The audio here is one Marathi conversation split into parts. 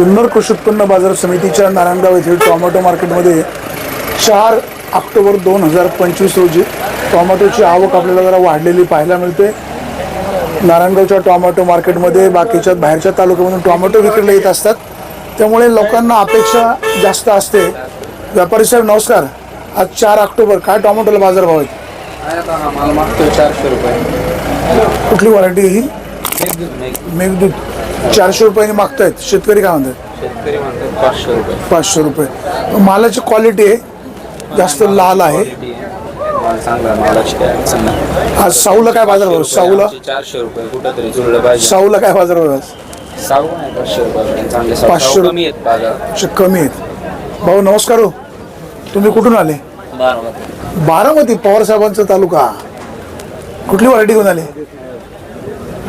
जुन्नर कृषी उत्पन्न बाजार समितीच्या नारायणगाव येथील टोमॅटो मार्केटमध्ये चार ऑक्टोबर दोन हजार पंचवीस रोजी टोमॅटोची आवक आपल्याला जरा वाढलेली पाहायला मिळते. नारायणगावच्या टोमॅटो मार्केटमध्ये बाकीच्या बाहेरच्या तालुक्यामधून टोमॅटो विक्रीला येत असतात. त्यामुळे लोकांना अपेक्षा जास्त असते. व्यापारी साहेब नमस्कार. आज चार ऑक्टोबर काय टोमॅटोला बाजारभाव आहेत? आहे आता माल मागतोय चारशे रुपये. कुठली व्हरायटी ही? मेघदूत मेघ मेघदूत. चारशे रुपयाने मागतायत. शेतकरी काय म्हणतात? शेतकरी म्हणतात पाचशे रुपये. पाचशे रुपये. मालाची क्वालिटी आहे. जास्त लाल आहे. माल चांगला मालाची काय. आज साऊला काय बाजार भाव साऊला? चारशे रुपये कुठं तरी जुळलं पाहिजे. साऊला काय बाजार भाव आज? साऊ नाही पाचशे रुपये चांगले साऊ. पाचशे साऊ रु- कमी आहेत बाजार. असे कमी आहेत. भाऊ नमस्कार हो. तुम्ही कुठून आले? बारामती. पवार साहेबांचा तालुका. कुठली व्हरायटी घेऊन आले?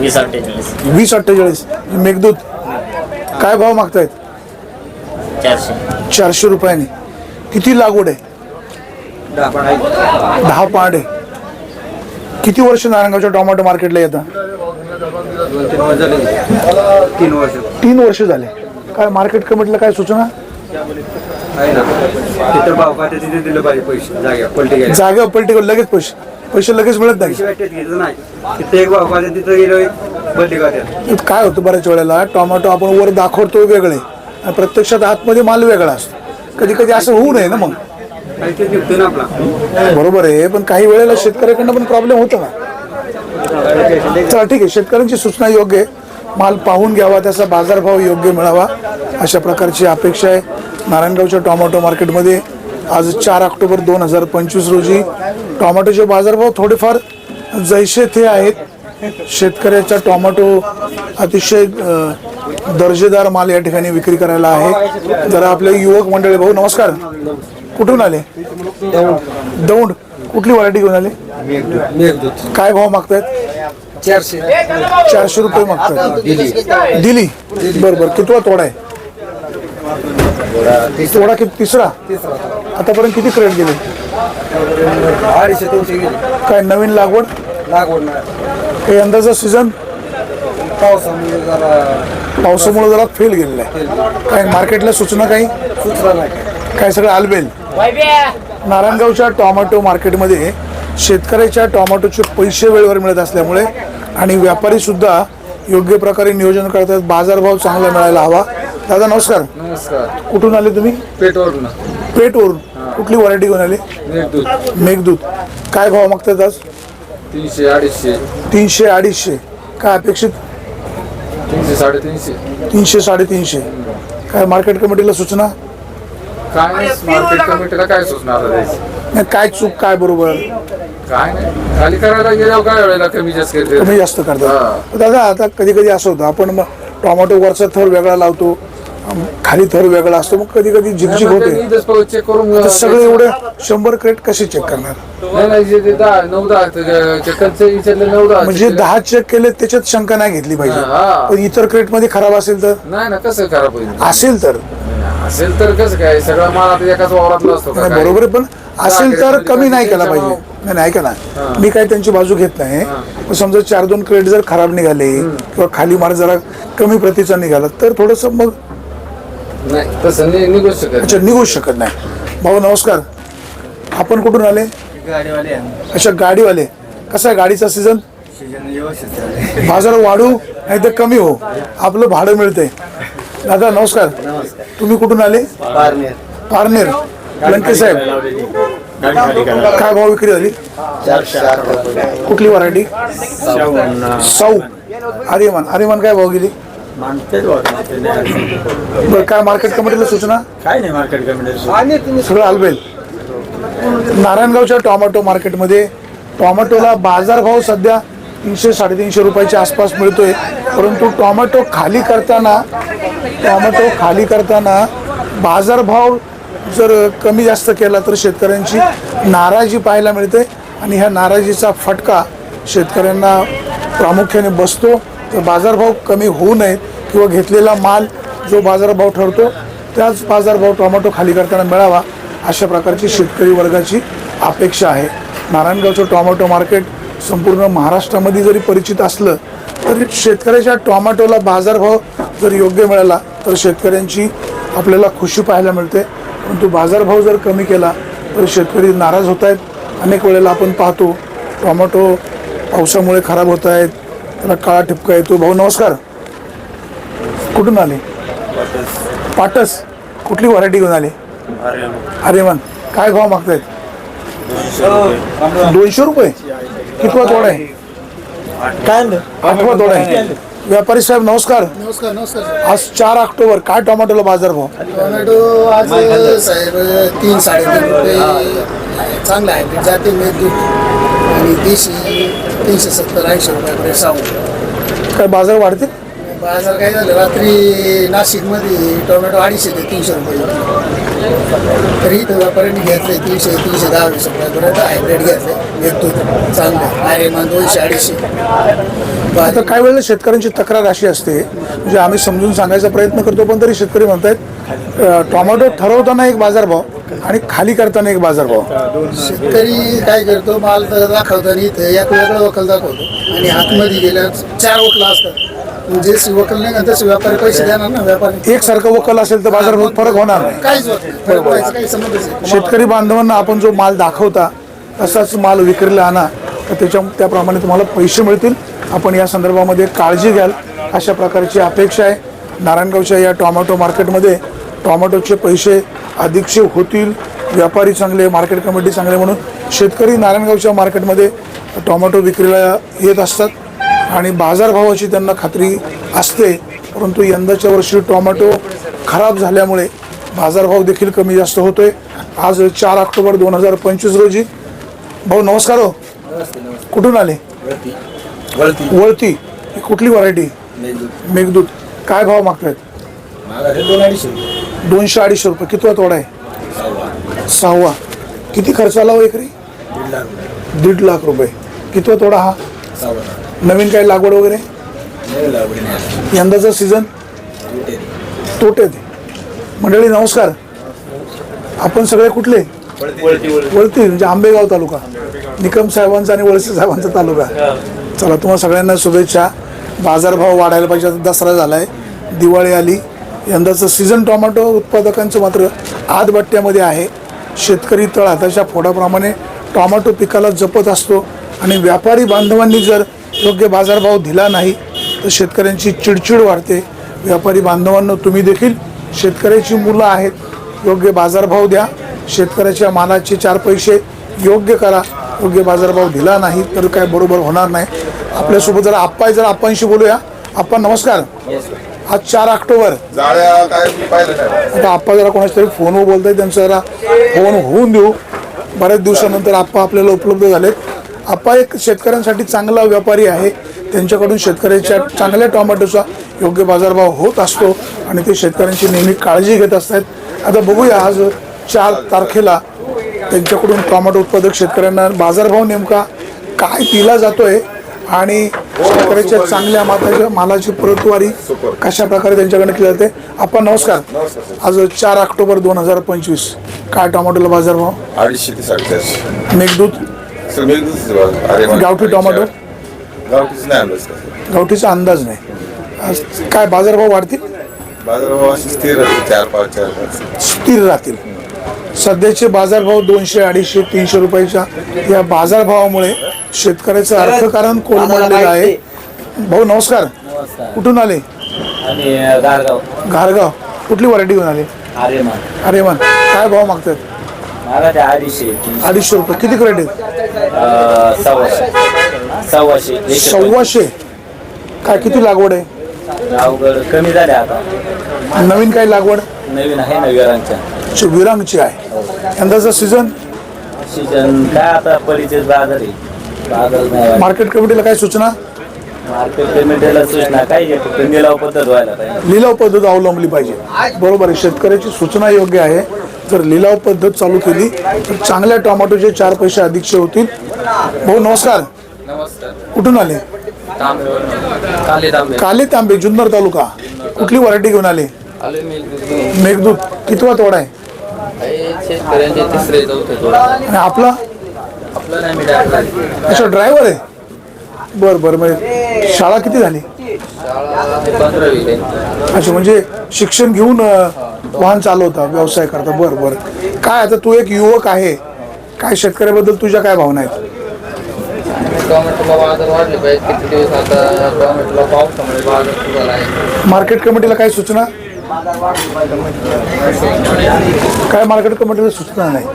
वीस अठ्ठेचाळीस. वीस अठ्ठेचाळीस. मेघदूत काय भाव मागतायत? चारशे. चारशे रुपयाने. किती लागवड आहे? दहा पांड. आहे किती वर्ष नारायणगावच्या टोमॅटो मार्केटला येतात? तीन वर्ष झाले. तीन वर्ष तीन वर्ष झाले काय मार्केट कमिटीला काय सूचना? आहे ना. तिथं भाव का तिथे दिलं पाहिजे पैसे. जाग्या पलटी घ्यायला. जागा पलटी करून लगेच पैसे. पैसे लगेच मिळत नाही. तिथे एक भाव तिथं गेलो बदली काय होतं बऱ्याच वेळेला टोमॅटो आपण वर दाखवतो वेगळे आणि प्रत्यक्षात आतमध्ये माल वेगळा असतो. कधी कधी असं होऊ नये ना मग. काही ते निघतो ना आपला. बरोबर आहे पण काही वेळेला शेतकऱ्याकडनं पण प्रॉब्लेम होतो ना. चला ठीक आहे शेतकऱ्यांची सूचना योग्य आहे. माल पाहून घ्यावा त्याचा बाजारभाव योग्य मिळावा अशा प्रकारची अपेक्षा आहे. नारायणगावच्या टोमॅटो मार्केटमध्ये आज चार ऑक्टोबर दोन हजार पंचवीस रोजी टोमॅटोचे बाजारभाव थोडेफार जैसे थे आहेत. शेतकऱ्याचा टोमॅटो अतिशय दर्जेदार माल या ठिकाणी विक्री करायला आहे. जरा आपले युवक मंडळी भाऊ नमस्कार. कुठून आले? दौंड. कुठली व्हरायटी घेऊन आले? काय भाव मागतायत? चारशे. चारशे रुपये मागतायत. दिली बरं बरं. कितवा तोडा आहे? किती? तिसरा? आतापर्यंत किती क्रेट गेले अडीचशे तीनशे गेले. काय नवीन लागवड? लागवड नाही. काही अंदाजा सीझन पावसामुळे जरा पावसामुळे जरा फेल गेलेला आहे. काय मार्केटला सूचना काही? सुचला नाही. काय सगळं आलबेल? नारायणगावच्या टोमॅटो मार्केटमध्ये शेतकऱ्याच्या टोमॅटोचे पैसे वेळेवर मिळत असल्यामुळे आणि व्यापारी सुद्धा योग्य प्रकारे नियोजन करतात बाजारभाव चांगला मिळायला हवा. दादा नमस्कार. नमस्कार. कुठून आले तुम्ही? पेटवरून पेटवरून कुठली व्हरायटी घेऊन आले? मेघदूत. मेघदूत. काय भाव मागतात आज? तीनशे अडीचशे. तीनशे अडीचशे. काय अपेक्षित? तीनशे साडेतीनशे. तीनशे साडेतीनशे. काय मार्केट कमिटीला सूचना? काय नाही मार्केट कमिटीला काय सुचणार द्यायचं? नाही काय चूक काय बरोबर? काय नाही. खाली करायला गेल्यावर काय वेळेला कमी जास्त करते कमी जास्त करतात. दादा आता कधी कधी असं होतं आपण मग टोमॅटो वरचा थर वेगळा लावतो खाली थर वेगळा असतो मग कधी कधी झिकझिक होते. सगळे एवढे शंभर क्रेट कसे चेक करणार? म्हणजे दहा चेक केले त्याच्यात शंका नाही घेतली पाहिजे. पण इतर क्रेटमध्ये खराब असेल तर? नाही कसं खराब असेल तर. असेल तर कसं काय? सगळा माल आता एकाच वावरातला असतो का काय? बरोबर आहे, पण असेल तर कमी नाही केला पाहिजे. नाही नाही ऐका ना. मी काही त्यांची बाजू घेत नाही. पण समजा चार दोन क्रेट जर खराब निघाले किंवा खाली मार जरा कमी प्रतीचा निघाला तर थोडस मग नाही तसं नि- निघू शकत अच्छा निघू शकत नाही. भाऊ नमस्कार. आपण कुठून आले? गाडीवाले अच्छा गाडीवाले. कसा आहे गाडीचा सीझन बाजार वाढू नाही तर कमी हो आपलं भाडं मिळतंय. दादा नमस्कार. तुम्ही कुठून आले? पारनेर. लंके साहेब. काय भाव विक्री झाली? कुठली व्हरायटी साऊ आर्यमान. आर्यमान काय भाव गेली? बरं काय मार्केट कमिटीला सूचना? काय नाही मार्केट कमिटी सगळं आलबेल नारायणगावच्या टोमॅटो मार्केटमध्ये टोमॅटोला बाजारभाव सध्या तीनशे साडेतीनशे रुपयाच्या आसपास मिळतोय. परंतु टोमॅटो खाली करताना टोमॅटो खाली करताना बाजारभाव जर कमी जास्त केला तर शेतकऱ्यांची नाराजी पाहायला मिळते. आणि ह्या नाराजीचा फटका शेतकऱ्यांना प्रामुख्याने बसतो. बाजारभाव कमी होऊ नयेत किंवा घेतलेला माल जो बाजारभाव ठरतो त्याच बाजारभाव टोमॅटो खाली करताना मिळावा अशा प्रकारची शेतकरी वर्गाची अपेक्षा आहे. नारायणगावचं टोमॅटो मार्केट संपूर्ण महाराष्ट्रामध्ये जरी परिचित असलं तरी शेतकऱ्याच्या टोमॅटोला बाजारभाव जर योग्य मिळाला तर शेतकऱ्यांची आपल्याला खुशी पाहायला मिळते. परंतु बाजारभाव जर कमी केला तर शेतकरी नाराज होत आहेत अनेक वेळेला आपण पाहतो टोमॅटो पावसामुळे खराब होत आहेत त्याला काळा ठिपका येतो. भाऊ नमस्कार. कुठून आले? पाटस. कुठली व्हरायटी घेऊन आले? अरे मन काय भाव मागतायत दोनशे रुपये. कितवा तोडा आहे? काय आठवा तोडा आहे. व्यापारी साहेब नमस्कार. नमस्कार नमस्कार. आज चार ऑक्टोबर. काय टोमॅटोला बाजार भाव? टोमॅटो आज साहेब तीन साडेतीन रुपये. आहे. चांगला आहे. जाते मेघदूत आणि देशी तीनशे सत्तर ऐंशी रुपयापर्यंत सांगू काय बाजार वाढतील? बाजार काय झालं रात्री नाशिकमध्ये टोमॅटो अडीचशे ते तीनशे रुपये तरी इथं व्यापाऱ्यांनी घेतले तीनशे तीनशे दहा वीस रुपयापर्यंत हायब्रिड घेतले मेघदूत चांगलं मग दोनशे अडीचशे. आता काही वेळेला शेतकऱ्यांची तक्रार अशी असते म्हणजे आम्ही समजून सांगायचा प्रयत्न करतो पण तरी शेतकरी म्हणतायत टोमॅटो ठरवताना एक बाजारभाव आणि खाली करताना एक बाजारभाव. शेतकरी काय करतो माल तर दाखवताना इथं एक वेगळं वकल दाखवतो. आणि आतमध्ये गेल्या चार वकलं असतात. जे वकल नाही तसे व्यापारी पैसे देणार ना व्यापारी. एकसारखं वकल असेल तर बाजारभाव फरक होणार नाही. काहीच. शेतकरी बांधवांना आपण जो माल दाखवता तसाच माल विक्रीला आणा तर त्याच्या त्याप्रमाणे तुम्हाला पैसे मिळतील. आपण या संदर्भामध्ये काळजी घ्याल. अशा प्रकारची अपेक्षा आहे. नारायणगावच्या या टोमॅटो मार्केटमध्ये टोमॅटोचे पैसे अधिकचे होतील. व्यापारी चांगले मार्केट कमिटी चांगले म्हणून शेतकरी नारायणगावच्या मार्केटमध्ये टोमॅटो विक्रीला येत असतात. आणि बाजारभावाची त्यांना खात्री असते. परंतु यंदाच्या वर्षी टोमॅटो खराब झाल्यामुळे बाजारभाव देखील कमी जास्त होतोय. आज चार ऑक्टोबर दोन हजार पंचवीस रोजी. भाऊ नमस्कार हो. कुठून आले? वळती. ही कुठली व्हरायटी मेघदूत. काय भाव मागतायत? दोनशे अडीचशे रुपये. कितवा तोडा आहे? सहावा. किती खर्च आला हो एकरी? दीड लाख रुपये. कितवा तोडा हा? नवीन काही लागवड वगैरे? यंदाचा सीझन तोटे मंडळी नमस्कार. आपण सगळे कुठले? वळती म्हणजे आंबेगाव तालुका. निकम साहेबांचा आणि वळसे साहेबांचा तालुका. चला तुम्हाला सगळ्यांना शुभेच्छा. बाजारभाव वाढायला पाहिजे. आता दसरा झालाय. दिवाळी आली. यंदाचं सीझन टोमॅटो उत्पादकांचं मात्र आदबट्ट्यामध्ये आहे. शेतकरी तळ हाताच्या फोडाप्रमाणे टोमॅटो पिकाला जपत असतो आणि व्यापारी बांधवांनी जर योग्य बाजारभाव दिला नाही तर शेतकऱ्यांची चिडचिड वाढते. व्यापारी बांधवांना तुम्ही देखील शेतकऱ्याची मुलं आहेत. योग्य बाजारभाव द्या. शेतकऱ्याच्या मालाचे चार पैसे योग्य करा. योग्य बाजारभाव दिला नाही तर काय बरोबर होणार नाही. आपल्यासोबत जरा आप्पा जर जरा आप्पांशी बोलूया. आप्पा नमस्कार. आज चार ऑक्टोबर. आता आप्पा जरा कोणाच्या तरी फोनवर बोलताय त्यांचं जरा फोन होऊन देऊ. बऱ्याच दिवसानंतर आप्पा आपल्याला उपलब्ध झालेत. आप्पा एक शेतकऱ्यांसाठी चांगला व्यापारी आहे. त्यांच्याकडून शेतकऱ्याच्या चांगल्या टोमॅटोचा योग्य बाजारभाव होत असतो आणि ते शेतकऱ्यांची नेहमी काळजी घेत असतात. आता बघूया आज चार तारखेला त्यांच्याकडून टोमॅटो उत्पादक शेतकऱ्यांना बाजारभाव नेमका काय दिला जातोय आणि शेतकऱ्याच्या चांगल्या माताच्या मालाची प्रतवारी कशा प्रकारे त्यांच्याकडे केली जाते? आपण नमस्कार. आज चार ऑक्टोबर दोन हजार पंचवीस. काय टोमॅटोला बाजारभाव अडीचशे ते साडेचारशे. मेघदूत. गावठी टोमॅटो? गावठीच नाही गावठीचा अंदाज नाही. आज काय बाजारभाव वाढतील? बाजारभाव स्थिर राहते चार पाच चार पाच स्थिर राहतील. सध्याचे बाजारभाव दोनशे अडीचशे तीनशे रुपयाच्या या बाजारभावामुळे शेतकऱ्याचं अर्थकारण कोलमडलेलं आहे? भाऊ नमस्कार. कुठून आले? आणि गारगाव. घारगाव कुठली व्हरायटी घेऊन आले? अरे मग अरे मन काय भाव मागतात? मला ते अडीचशे रुपये. किती क्रेट आहेत? अं, सव्वाशे. सव्वाशे. एकशे सव्वाशे. काय किती लागवड आहे? पंचवीस. अवघड कमी झाले आता. नवीन काही लागवड? नवीन आहे ना विरांच्या ची विरांगची आहे. यंदाचा सीझन सीजन काय आता परिचय बाजार आहे. मार्केट कमिटीला काय सूचना? मार्केट पेमेंटला सूचना काय आहे फक्त निलाव पद्धत व्हायला पाहिजे. लिलाव पद्धत अवलंबली पाहिजे. बरोबर आहे. शेतकऱ्याची सूचना योग्य आहे. जर लिलाव पद्धत चालू केली तर चांगल्या टोमॅटोचे चार पैसे अधिकचे होतील. भाऊ नमस्कार. कुठून आले? काले तांबे. काले तांबे जुन्नर तालुका. कुठली व्हरायटी घेऊन आले? मेघदूत. कितवा तोडा आहे? आपला आपलं नाही मी डायरेक्ट अच्छा ड्रायव्हर आहे? बर बर मग शाळा किती झाली? अच्छा म्हणजे शिक्षण घेऊन वाहन चालवता व्यवसाय करता. बरं बरं. काय आता तू एक युवक आहे. काय शेतकऱ्याबद्दल तुझ्या काय भावना आहेत? मार्केट कमिटीला काय सूचना? काय मार्केट कमिटीला सूचना नाही?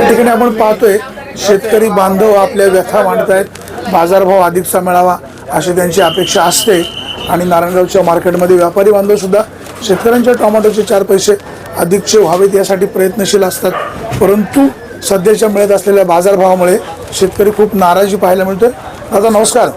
या ठिकाणी आपण पाहतोय शेतकरी बांधव आपल्या व्यथा मांडत आहेत बाजारभाव अधिकचा मिळावा अशी त्यांची अपेक्षा असते. आणि नारायणगावच्या मार्केटमध्ये व्यापारी बांधव सुद्धा शेतकऱ्यांच्या टोमॅटोचे चार पैसे अधिकचे व्हावेत यासाठी प्रयत्नशील असतात. परंतु सध्याच्या मिळत असलेल्या बाजारभावामुळे शेतकरी खूप नाराजी पाहायला मिळतोय. दादा नमस्कार.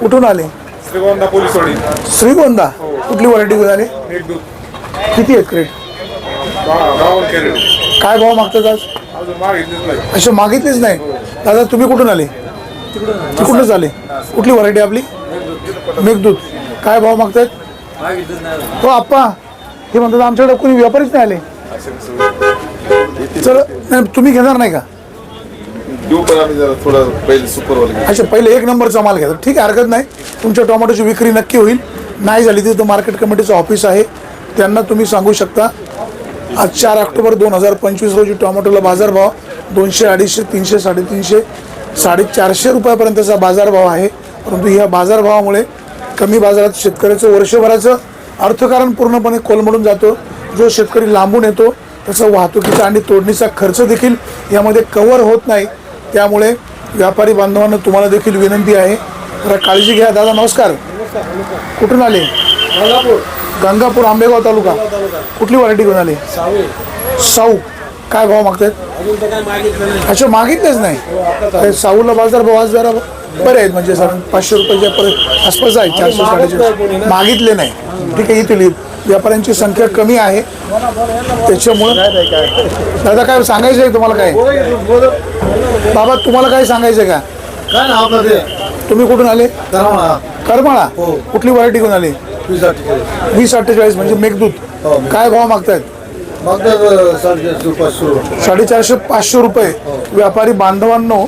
कुठून आले? श्रीगोंदा पोलीसवाडी. श्रीगोंदा? कुठली व्हरायटी घेऊन आले? किती आहेत कॅरेट. काय भाव मागतात आज? अजून मागितलीच नाही. असे मागितलेच नाही? दादा तुम्ही कुठून आले? तिकडूनच आले. कुठली व्हरायटी आपली? मेघदूत. काय भाव मागतायत? हो आप्पा. हे म्हणतात आमच्याकडे कोणी व्यापारीच नाही आले. चल नाही तुम्ही घेणार नाही का? अच्छा पहिले एक नंबरचा माल घ्या. ठीक आहे हरकत नाही. तुमच्या टोमॅटोची विक्री नक्की होईल. नाही झाली तिथं मार्केट कमिटीचं ऑफिस आहे. त्यांना तुम्ही सांगू शकता. आज चार ऑक्टोबर दोन हजार पंचवीस रोजी टोमॅटोला बाजारभाव दोनशे अडीचशे तीनशे साडेतीनशे साडेचारशे रुपयापर्यंतचा बाजारभाव आहे. परंतु ह्या बाजारभावामुळे कमी बाजारात शेतकऱ्याचं वर्षभराचं अर्थकारण पूर्णपणे कोलमडून जातो. जो शेतकरी लांबून येतो त्याचा वाहतुकीचा आणि तोडणीचा खर्च देखील यामध्ये कव्हर होत नाही. त्यामुळे व्यापारी बांधवांना तुम्हाला देखील विनंती आहे. जरा काळजी घ्या. दादा नमस्कार. कुठून आले? गंगापूर आंबेगाव तालुका. कुठली व्हरायटी घेऊन आले? साऊ. काय भाव मागतायत? अच्छा मागितलेच नाही. ते साऊला बाजार भाव आज जरा बरे आहेत म्हणजे सर पाचशे रुपयाच्या पर- आसपास आहे चारशे साडेचारशे. मागितले नाही. ठीक आहे येतील व्यापाऱ्यांची संख्या कमी आहे. त्याच्यामुळं दादा काय? सांगायचं आहे तुम्हाला काय? बाबा तुम्हाला काय सांगायचं आहे का तुम्ही कुठून आले? करमाळा. कुठली व्हरायटी घेऊन आली? वीस अठ्ठेचाळीस म्हणजे मेघदूत. काय भाव मागतायत? मग साडेचारशे रुपये. सुरू साडेचारशे पाचशे रुपये. व्यापारी बांधवांनो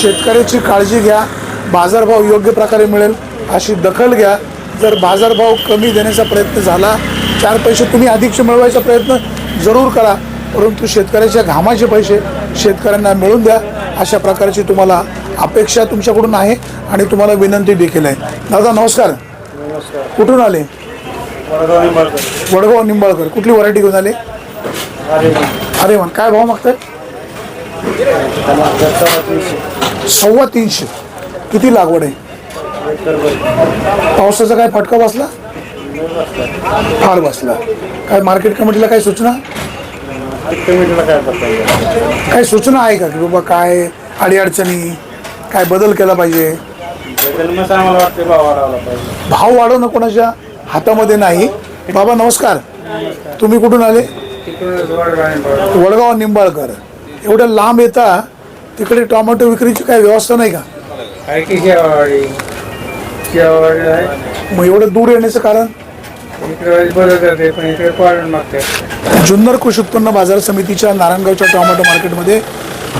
शेतकऱ्याची काळजी घ्या. बाजारभाव योग्य प्रकारे मिळेल अशी दखल घ्या. जर बाजारभाव कमी देण्याचा प्रयत्न झाला चार पैसे तुम्ही अधिकचे मिळवायचा प्रयत्न जरूर करा. परंतु शेतकऱ्याच्या घामाचे पैसे शेतकऱ्यांना मिळून द्या. अशा प्रकारची तुम्हाला अपेक्षा तुमच्याकडून आहे आणि तुम्हाला विनंती देखील आहे. दादा नमस्कार. कुठून आले? वडगाव निंबाळकर. कुठली व्हरायटी घेऊन आले? अरे मन काय भाव मागताय? सव्वा तीनशे. किती लागवड आहे? पावसाचा काय फटका बसला? फार बसला. काय मार्केट कमिटीला काय सूचना? काय सूचना आहे का की बाबा काय अडीअडचणी काय बदल केला पाहिजे? भाव वाढवणं कोणाच्या हातामध्ये नाही. बाबा नमस्कार. तुम्ही कुठून आले? वडगाव निंबाळकर. एवढ्या लांब येता तिकडे टोमॅटो विक्रीची काय व्यवस्था नाही का? मग एवढं दूर येण्याचं कारण? जुन्नर कृषी उत्पन्न बाजार समितीच्या नारायणगावच्या टोमॅटो मार्केटमध्ये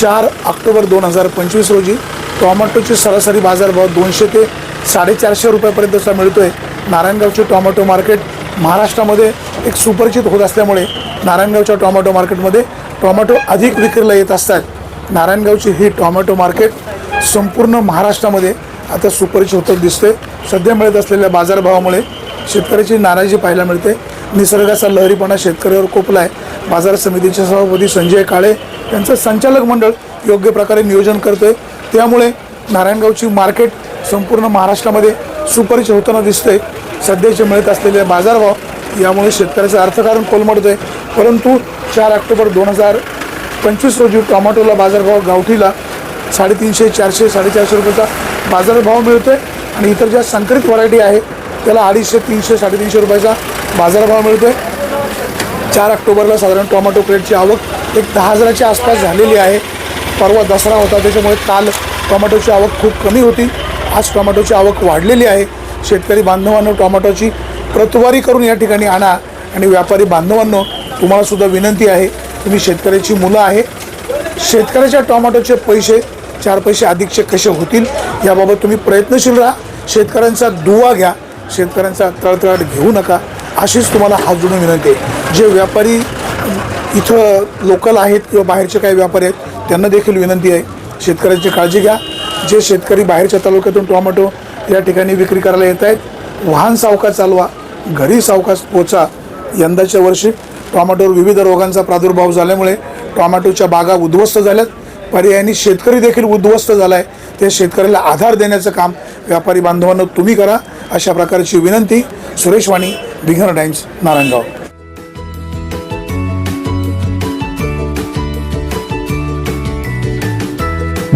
चार ऑक्टोबर दोन हजार पंचवीस रोजी टोमॅटोची सरासरी बाजारभाव दोनशे ते साडेचारशे रुपयापर्यंतचा मिळतोय. नारायणगावचे टोमॅटो मार्केट महाराष्ट्रामध्ये एक सुपरिचित होत असल्यामुळे नारायणगावच्या टोमॅटो मार्केटमध्ये टोमॅटो अधिक विक्रीला येत असतात. नारायणगावची ही टोमॅटो मार्केट संपूर्ण महाराष्ट्रामध्ये आता सुपरिचित होतं दिसते सध्या मिळत असलेल्या बाजारभावामुळे शेतकऱ्याची नाराजी पाहायला मिळते. निसर्गाचा लहरीपणा शेतकऱ्यावर कोपला आहे बाजार समितीचे सभापती संजय काळे यांचं संचालक मंडळ योग्य प्रकारे नियोजन करतोय. त्यामुळे नारायणगावची मार्केट संपूर्ण महाराष्ट्रामध्ये सुपरिचित होताना दिसते सध्याचे मिळत असलेले बाजारभाव यामुळे शेतकऱ्याचं अर्थकारण कोलमडतंय. परंतु चार ऑक्टोबर दोन हजार पंचवीस रोजी टोमॅटोला बाजारभाव गावठीला साडेतीनशे चारशे साडेचारशे रुपयाचा बाजारभाव मिळतोय. आणि इतर ज्या संकरित व्हरायटी आहे त्याला अडीचशे तीनशे साडेतीनशे रुपयाचा बाजारभाव मिळतोय. चार ऑक्टोबरला साधारण टोमॅटो प्लेटची आवक एक दहा हजाराच्या आसपास झालेली आहे. परवा दसरा होता त्याच्यामुळे काल टोमॅटोची आवक खूप कमी होती. आज टोमॅटोची आवक वाढलेली आहे. शेतकरी बांधवांनो टोमॅटोची प्रतवारी करून या ठिकाणी आणा. आणि व्यापारी बांधवांनो तुम्हालासुद्धा विनंती आहे तुम्ही शेतकऱ्याची मुलं आहे. शेतकऱ्याच्या टोमॅटोचे पैसे चार पैसे अधिकचे कसे होतील याबाबत तुम्ही प्रयत्नशील राहा. शेतकऱ्यांचा दुवा घ्या. शेतकऱ्यांचा तळतळाट घेऊ नका. अशीच तुम्हाला हात जोडून विनंती आहे. जे व्यापारी इथं लोकल आहेत किंवा बाहेरचे काही व्यापारी आहेत त्यांना देखील विनंती आहे. शेतकऱ्यांची काळजी घ्या. जे शेतकरी बाहेरच्या तालुक्यातून टोमॅटो या ठिकाणी विक्री करायला येत आहेत वाहन सावकाश चालवा घरी सावकाश पोचा. यंदाच्या वर्षी टोमॅटोवर विविध रोगांचा प्रादुर्भाव झाल्यामुळे टोमॅटोच्या बागा उद्ध्वस्त झाल्यात. पर्यायाने शेतकरी देखील उद्ध्वस्त झाला आहे त्या शेतकऱ्याला आधार देण्याचं काम व्यापारी बांधवांना तुम्ही करा अशा प्रकारची विनंती. सुरेश वाणी बिघर टाइम्स नारायणगाव.